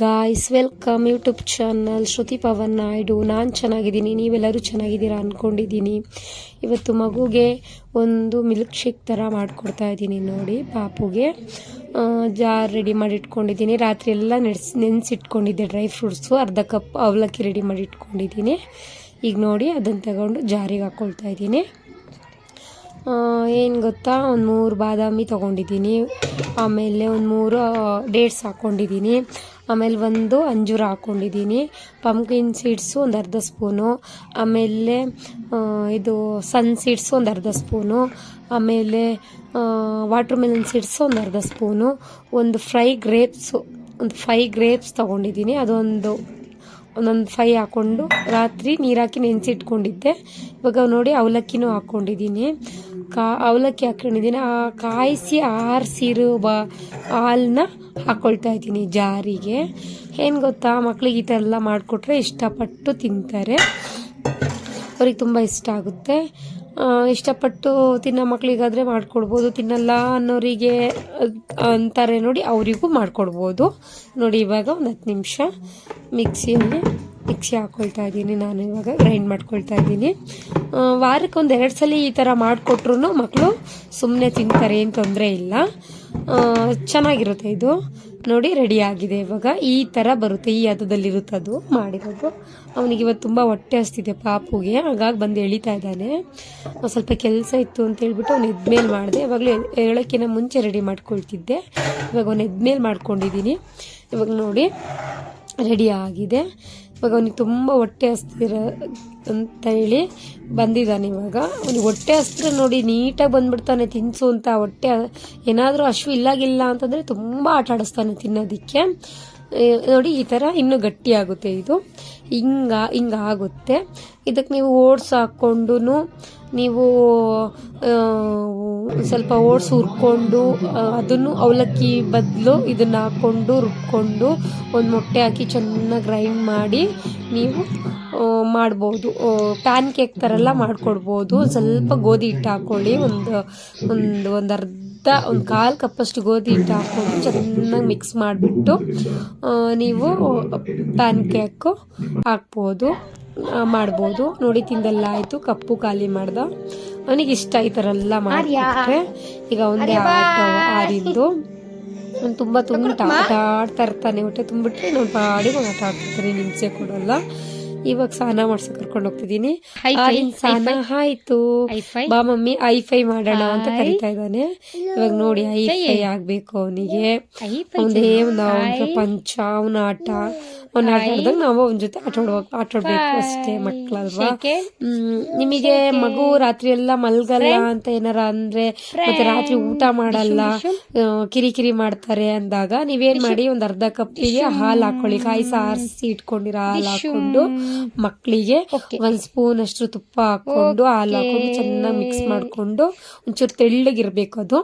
Guys welcome YouTube channel Shruti Pavan Naidu ನಾನು ಚೆನ್ನಾಗಿದ್ದೀನಿ. ನೀವೆಲ್ಲರೂ ಚೆನ್ನಾಗಿದ್ದೀರಾ ಅಂದ್ಕೊಂಡಿದ್ದೀನಿ ಇವತ್ತು ಮಗುಗೆ ಒಂದು ಮಿಲ್ಕ್ ಶೇಕ್ ಥರ ಮಾಡಿಕೊಡ್ತಾ ಇದ್ದೀನಿ ನೋಡಿ ಪಾಪುಗೆ. ಜಾರ್ ರೆಡಿ ಮಾಡಿ ಇಟ್ಕೊಂಡಿದ್ದೀನಿ ರಾತ್ರಿ ಎಲ್ಲ ನೆನೆಸಿ, ನೆನೆಸಿಟ್ಕೊಂಡಿದ್ದೆ ಡ್ರೈ ಫ್ರೂಟ್ಸು ಅರ್ಧ ಕಪ್ ಅವಲಕ್ಕಿ ರೆಡಿ ಮಾಡಿ ಇಟ್ಕೊಂಡಿದ್ದೀನಿ ಈಗ ನೋಡಿ ಅದನ್ನು ತಗೊಂಡು ಜಾರಿಗೆ ಹಾಕ್ಕೊಳ್ತಾ ಇದ್ದೀನಿ. ಏನು ಗೊತ್ತಾ? ಒಂದು ಮೂರು ಬಾದಾಮಿ ತೊಗೊಂಡಿದ್ದೀನಿ. ಆಮೇಲೆ ಒಂದು ಮೂರು ಡೇಟ್ಸ್ ಹಾಕ್ಕೊಂಡಿದ್ದೀನಿ ಆಮೇಲೆ ಒಂದು ಅಂಜೂರ ಹಾಕ್ಕೊಂಡಿದ್ದೀನಿ ಪಂಪ್ಕಿನ್ ಸೀಡ್ಸು ಒಂದು ಅರ್ಧ ಸ್ಪೂನು. ಆಮೇಲೆ ಇದು ಸನ್ ಸೀಡ್ಸು ಒಂದು ಅರ್ಧ ಸ್ಪೂನು. ಆಮೇಲೆ ವಾಟರ್ ಮೆಲನ್ ಸೀಡ್ಸು ಒಂದು ಅರ್ಧ ಸ್ಪೂನು. ಒಂದು ಫ್ರೈ ಗ್ರೇಪ್ಸು ಒಂದು ಫೈ ಗ್ರೇಪ್ಸ್ ತೊಗೊಂಡಿದ್ದೀನಿ. ಅದೊಂದು, ಒಂದೊಂದು ಫೈ ಹಾಕ್ಕೊಂಡು ರಾತ್ರಿ ನೀರು ಹಾಕಿ ನೆನೆಸಿಟ್ಕೊಂಡಿದ್ದೆ. ಇವಾಗ ನೋಡಿ ಅವಲಕ್ಕಿನೂ ಹಾಕ್ಕೊಂಡಿದ್ದೀನಿ ಕಾ ಅವಲಕ್ಕಿ ಹಾಕೊಂಡಿದ್ದೀನಿ ಆ ಕಾಯಿಸಿ ಆರಿಸಿರೋ ಬ ಹಾಲನ್ನ ಹಾಕ್ಕೊಳ್ತಾ ಇದ್ದೀನಿ ಜಾರಿಗೆ. ಏನು ಗೊತ್ತಾ? ಮಕ್ಳಿಗೆ ಈ ಥರ ಎಲ್ಲ ಮಾಡಿಕೊಟ್ರೆ ಇಷ್ಟಪಟ್ಟು ತಿಂತಾರೆ. ಅವ್ರಿಗೆ ತುಂಬ ಇಷ್ಟ ಆಗುತ್ತೆ. ಇಷ್ಟಪಟ್ಟು ತಿನ್ನೋ ಮಕ್ಕಳಿಗಾದರೆ ಮಾಡಿಕೊಡ್ಬೋದು. ತಿನ್ನಲ್ಲ ಅನ್ನೋರಿಗೆ ಅಂತಾರೆ ನೋಡಿ, ಅವರಿಗೂ ಮಾಡಿಕೊಡ್ಬೋದು. ನೋಡಿ, ಇವಾಗ ಒಂದು ಹತ್ತು ನಿಮಿಷ ಮಿಕ್ಸಿಯಲ್ಲಿ ಮಿಕ್ಸಿ ಹಾಕ್ಕೊಳ್ತಾ ಇದ್ದೀನಿ, ನಾನು ಇವಾಗ ಗ್ರೈಂಡ್ ಮಾಡ್ಕೊಳ್ತಾ ಇದ್ದೀನಿ. ವಾರಕ್ಕೆ ಒಂದು ಎರಡು ಸಲ ಈ ಥರ ಮಾಡಿಕೊಟ್ರು ಮಕ್ಕಳು ಸುಮ್ಮನೆ ತಿಂತಾರೆ, ಏನು ತೊಂದರೆ ಇಲ್ಲ. ಚೆನ್ನಾಗಿರುತ್ತೆ ಇದು. ನೋಡಿ ರೆಡಿ ಆಗಿದೆ ಇವಾಗ. ಈ ಥರ ಬರುತ್ತೆ, ಈ ಹದದಲ್ಲಿರುತ್ತೆ ಅದು ಮಾಡಿರೋದು. ಅವನಿಗೆ ಇವತ್ತು ತುಂಬ ಹೊಟ್ಟೆ ಹಸ್ತಿದೆ ಪಾಪುಗೆ, ಹಾಗಾಗಿ ಬಂದು ಎಳಿತಾ ಇದ್ದಾನೆ. ಸ್ವಲ್ಪ ಕೆಲಸ ಇತ್ತು ಅಂತ ಹೇಳ್ಬಿಟ್ಟು ಅವ್ನು ಎದ್ಮೇಲೆ ಮಾಡಿದೆ. ಇವಾಗಲೂ ಹೇಳೋಕ್ಕಿಂತ ಮುಂಚೆ ರೆಡಿ ಮಾಡ್ಕೊಳ್ತಿದ್ದೆ. ಇವಾಗ ಅವ್ನು ಎದ್ಮೇಲೆ ಮಾಡ್ಕೊಂಡಿದ್ದೀನಿ. ಇವಾಗ ನೋಡಿ ರೆಡಿ ಆಗಿದೆ. ಇವಾಗ ಅವನಿಗೆ ತುಂಬ ಹೊಟ್ಟೆ ಹಸ್ತಿರ ಅಂತ ಹೇಳಿ ಬಂದಿದ್ದಾನೆ ಇವಾಗ. ಅವನಿಗೆ ಹೊಟ್ಟೆ ಹಸ್ತ್ರ ನೋಡಿ ನೀಟಾಗಿ ಬಂದ್ಬಿಡ್ತಾನೆ ತಿನ್ಸು ಅಂತ. ಹೊಟ್ಟೆ ಏನಾದರೂ ಹಶು ಇಲ್ಲಾಗಿಲ್ಲ ಅಂತಂದರೆ ತುಂಬ ಆಟ ಆಡಿಸ್ತಾನೆ ತಿನ್ನೋದಕ್ಕೆ. ನೋಡಿ ಈ ಥರ ಇನ್ನೂ ಗಟ್ಟಿಯಾಗುತ್ತೆ ಇದು. ಹಿಂಗ ಹಿಂಗ ಆಗುತ್ತೆ. ಇದಕ್ಕೆ ನೀವು ಓಟ್ಸ್ ಹಾಕ್ಕೊಂಡು ನೀವು ಸ್ವಲ್ಪ ಓಟ್ಸ್ ಹುರ್ಕೊಂಡು ಅದನ್ನು ಅವಲಕ್ಕಿ ಬದಲು ಇದನ್ನು ಹಾಕ್ಕೊಂಡು, ರುಬ್ಕೊಂಡು ಒಂದು ಮೊಟ್ಟೆ ಹಾಕಿ ಚೆನ್ನಾಗಿ ಗ್ರೈಂಡ್ ಮಾಡಿ ನೀವು ಮಾಡ್ಬೋದು. ಪ್ಯಾನ್ ಕೇಕ್ ಥರ ಎಲ್ಲ ಮಾಡ್ಕೊಡ್ಬೋದು. ಸ್ವಲ್ಪ ಗೋಧಿ ಹಿಟ್ಟು ಹಾಕ್ಕೊಳ್ಳಿ ಒಂದು ಒಂದು ಒಂದು ಅರ್ಧ ಒಂದು ಕಾಲು ಕಪ್ಪಷ್ಟು ಗೋಧಿ ಹಿಟ್ಟು ಹಾಕ್ಕೊಂಡು ಚೆನ್ನಾಗಿ ಮಿಕ್ಸ್ ಮಾಡಿಬಿಟ್ಟು ನೀವು ಪ್ಯಾನ್ ಕೇಕು ಹಾಕ್ಬೋದು ಮಾಡ್ಬೋದು. ನೋಡಿ ತಿಂದೆಲ್ಲ ಆಯಿತು ಕಪ್ಪು ಖಾಲಿ ಮಾಡ್ದ. ಅವನಿಗೆ ಇಷ್ಟ ಈ ಥರ ಎಲ್ಲ ಮಾಡಿಬಿಟ್ರೆ ಈಗ ಒಂದೇ ಆಟ ಆರಿಂದು ಅವ್ನು ತುಂಬ ತುಂಬ ಆಟ ಆಡ್ತಾ ಇರ್ತಾನೆ ಹೊಟ್ಟೆ ತುಂಬಿಟ್ರೆ ನಾನು ಪಾಡಿಗೆ ಆಟ ಆಡ್ತಿರ್ತಾನೆ ಹಿಂಸೆ ಕೊಡಲ್ಲ. ಇವಾಗ ಸ್ನಾನ ಮಾಡ್ಸಕ್ ಕರ್ಕೊಂಡು ಹೋಗ್ತಿದೀನಿ. ಸ್ನಾನ ಆಯ್ತು. ಬಾ ಮಮ್ಮಿ ಐ ಫೈ ಮಾಡೋಣ ಅಂತ ಕರಿತಾ ಇದ್ದಾನೆ. ಇವಾಗ ನೋಡಿ ಐ ಫೈ ಆಗ್ಬೇಕು ಅವನಿಗೆ. ಒಂದೇ ಒಂದು ಪಂಚ ಅವನ ಆಟ. ಅವನ ನಾವು ಅವನ ಜೊತೆ ಆಟ ಆಟಾಡ್ಬೇಕು ಅಷ್ಟೇ ಮಕ್ಕಳಲ್ವಾ ನಿಮಗೆ ಮಗು ರಾತ್ರಿ ಎಲ್ಲ ಮಲ್ಗಲ್ಲ ಅಂತ ಏನಾರ ಅಂದ್ರೆ ಮತ್ತೆ ರಾತ್ರಿ ಊಟ ಮಾಡಲ್ಲ ಕಿರಿಕಿರಿ ಮಾಡ್ತಾರೆ ಅಂದಾಗ ನೀವೇನ್ ಮಾಡಿ ಒಂದ್ ಅರ್ಧ ಕಪ್ಪಿಗೆ ಹಾಲು ಹಾಕೊಳ್ಳಿ ಕಾಯಿ ಸಾರಿಸಿ ಇಟ್ಕೊಂಡಿರೋ ಹಾಲು ಹಾಕೊಂಡು ಮಕ್ಕಳಿಗೆ ಒಂದ್ ಸ್ಪೂನ್ ಅಷ್ಟು ತುಪ್ಪ ಹಾಕೊಂಡು ಹಾಲು ಹಾಕೊಂಡು ಚೆನ್ನಾಗಿ ಮಿಕ್ಸ್ ಮಾಡ್ಕೊಂಡು ಒಂಚೂರು ತೆಳ್ಳಗಿರ್ಬೇಕು ಅದು.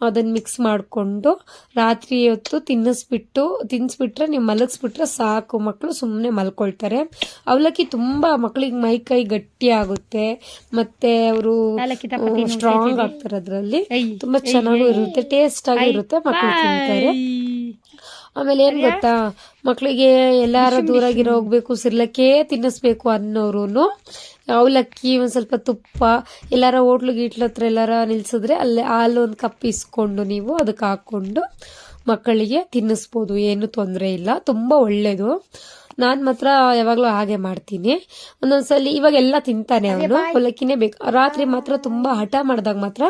ಅದನ್ನ ಮಿಕ್ಸ್ ಮಾಡಿಕೊಂಡು ರಾತ್ರಿ ಹೊತ್ತು ತಿನ್ನಿಸ್ಬಿಟ್ಟು ತಿನ್ನಿಸ್ಬಿಟ್ರೆ ನೀವು ಮಲಗಿಸ್ಬಿಟ್ರೆ ಸಾಕು. ಮಕ್ಕಳು ಸುಮ್ಮನೆ ಮಲ್ಕೊಳ್ತಾರೆ. ಅವಲಕ್ಕಿ ತುಂಬಾ ಮಕ್ಕಳಿಗೆ ಮೈ ಕೈ ಗಟ್ಟಿ ಆಗುತ್ತೆ. ಮತ್ತೆ ಅವರು ಸ್ಟ್ರಾಂಗ್ ಆಗ್ತಾರೆ ಅದರಲ್ಲಿ. ತುಂಬಾ ಚೆನ್ನಾಗೂ ಇರುತ್ತೆ ಟೇಸ್ಟ್ ಆಗಿ ಇರುತ್ತೆ ಮಕ್ಕಳು ತಿಂತಾರೆ. ಆಮೇಲೆ ಏನ್ ಗೊತ್ತಾ? ಮಕ್ಕಳಿಗೆ ಎಲ್ಲಾರ ದೂರಾಗಿರೋ ಹೋಗ್ಬೇಕು ಸಿರ್ಲಕ್ಕೆ ತಿನ್ನಿಸ್ಬೇಕು ಅನ್ನೋರು ಅವಲಕ್ಕಿ ಒಂದ್ ಸ್ವಲ್ಪ ತುಪ್ಪ ಎಲ್ಲಾರ ಹೋಟ್ಲು ಗೀಟ್ಲ ಹತ್ರ ಎಲ್ಲಾರ ನಿಲ್ಸಿದ್ರೆ ಅಲ್ಲೇ ಹಾಲು ಒಂದು ಕಪ್ ಇಸ್ಕೊಂಡು ನೀವು ಅದಕ್ಕೆ ಹಾಕೊಂಡು ಮಕ್ಕಳಿಗೆ ತಿನ್ನಿಸ್ಬೋದು ಏನು ತೊಂದರೆ ಇಲ್ಲ. ತುಂಬ ಒಳ್ಳೇದು. ನಾನು ಮಾತ್ರ ಯಾವಾಗಲೂ ಹಾಗೆ ಮಾಡ್ತೀನಿ. ಒಂದೊಂದ್ಸಲಿ ಇವಾಗ ಎಲ್ಲ ತಿಂತಾನೆ ಅವನು. ಅವಲಕ್ಕಿನೇ ಬೇಕು. ರಾತ್ರಿ ಮಾತ್ರ ತುಂಬ ಹಠ ಮಾಡಿದಾಗ ಮಾತ್ರ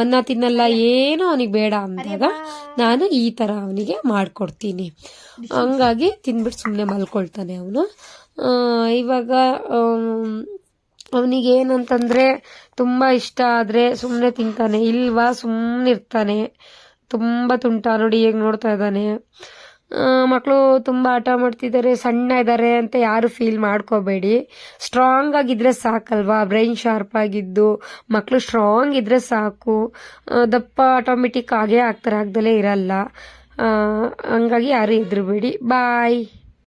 ಅನ್ನ ತಿನ್ನಲ್ಲ ಏನು ಅವನಿಗೆ ಬೇಡ ಅಂದಾಗ ನಾನು ಈ ಥರ ಅವನಿಗೆ ಮಾಡಿಕೊಡ್ತೀನಿ. ಹಂಗಾಗಿ ತಿಂದ್ಬಿಟ್ಟು ಸುಮ್ಮನೆ ಮಲ್ಕೊಳ್ತಾನೆ ಅವನು. ಇವಾಗ ಅವನಿಗೆ ಏನಂತಂದರೆ ತುಂಬ ಇಷ್ಟ ಆದರೆ ಸುಮ್ಮನೆ ತಿಂತಾನೆ. ಇಲ್ವಾ ಸುಮ್ಮನೆ ಇರ್ತಾನೆ ತುಂಬ ತುಂಟ ನೋಡಿ ಹೇಗೆ ನೋಡ್ತಾ ಇದ್ದಾನೆ. ಮಕ್ಕಳು ತುಂಬ ಆಟ ಮಾಡ್ತಿದ್ದಾರೆ, ಸಣ್ಣ ಇದ್ದಾರೆ ಅಂತ ಯಾರು ಫೀಲ್ ಮಾಡ್ಕೋಬೇಡಿ. ಸ್ಟ್ರಾಂಗ್ ಆಗಿದ್ರೆ ಸಾಕಲ್ವಾ ಬ್ರೈನ್ ಶಾರ್ಪ್ ಆಗಿದ್ದು. ಮಕ್ಕಳು ಸ್ಟ್ರಾಂಗ್ ಇದ್ರೆ ಸಾಕು. ದಪ್ಪ ಆಟೋಮೆಟಿಕ್ ಆಗೇ ಆಗ್ತಾರೆ, ಆಗ್ದಲೇ ಇರಲ್ಲ. ಹಂಗಾಗಿ ಯಾರು ಹೆದರಬೇಡಿ. ಬಾಯ್